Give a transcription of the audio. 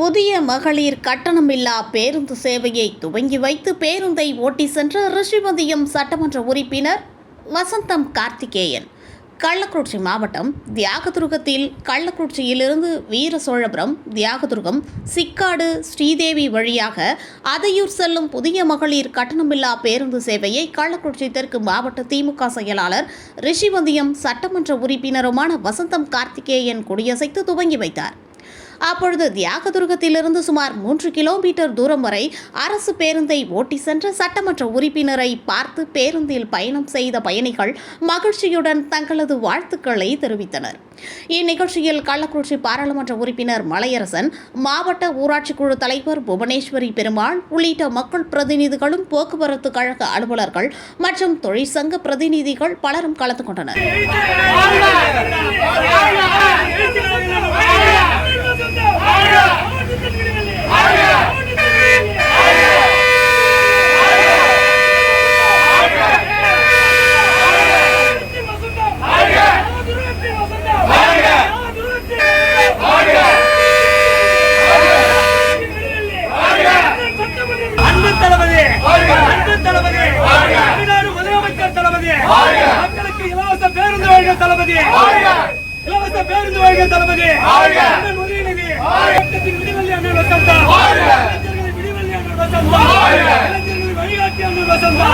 புதிய மகளிர் கட்டணமில்லா பேருந்து சேவையை துவங்கி வைத்து பேருந்தை ஓட்டி சென்ற ரிஷிவந்தியம் சட்டமன்ற உறுப்பினர் வசந்தம் கார்த்திகேயன். கள்ளக்குறிச்சி மாவட்டம் தியாகதுருகத்தில் கள்ளக்குறிச்சியிலிருந்து வீர சோழபுரம் தியாகதுருகம் சிக்காடு ஸ்ரீதேவி வழியாக அதையூர் செல்லும் புதிய மகளிர் கட்டணமில்லா பேருந்து சேவையை கள்ளக்குறிச்சி தெற்கு மாவட்ட திமுக செயலாளர் ரிஷிவந்தியம் சட்டமன்ற உறுப்பினருமான வசந்தம் கார்த்திகேயன் கொடியசைத்து துவங்கி வைத்தார். அப்பொழுது தியாகதுர்கத்திலிருந்து சுமார் மூன்று கிலோமீட்டர் தூரம் வரை அரசு பேருந்தை ஓட்டி சென்ற சட்டமன்ற உறுப்பினரை பார்த்து பேருந்தில் பயணம் செய்த பயணிகள் மகிழ்ச்சியுடன் தங்களது வாழ்த்துக்களை தெரிவித்தனர். இந்நிகழ்ச்சியில் கள்ளக்குறிச்சி பாராளுமன்ற உறுப்பினர் மலையரசன் மாவட்ட ஊராட்சி குழு தலைவர் புவனேஸ்வரி பெருமாள் உள்ளிட்ட மக்கள் பிரதிநிதிகளும் போக்குவரத்து கழக அலுவலர்கள் மற்றும் தொழிற்சங்க பிரதிநிதிகள் பலரும் கலந்து கொண்டனர். இலவச பேருந்து வழங்க தளபதி. இலவச பேருந்து வழங்க தளபதி. இயக்கத்தின் விடிவெள்ளி அண்ணன் வசந்தா. அண்ணன் வழிகாட்டி அண்ணன் வசந்தா.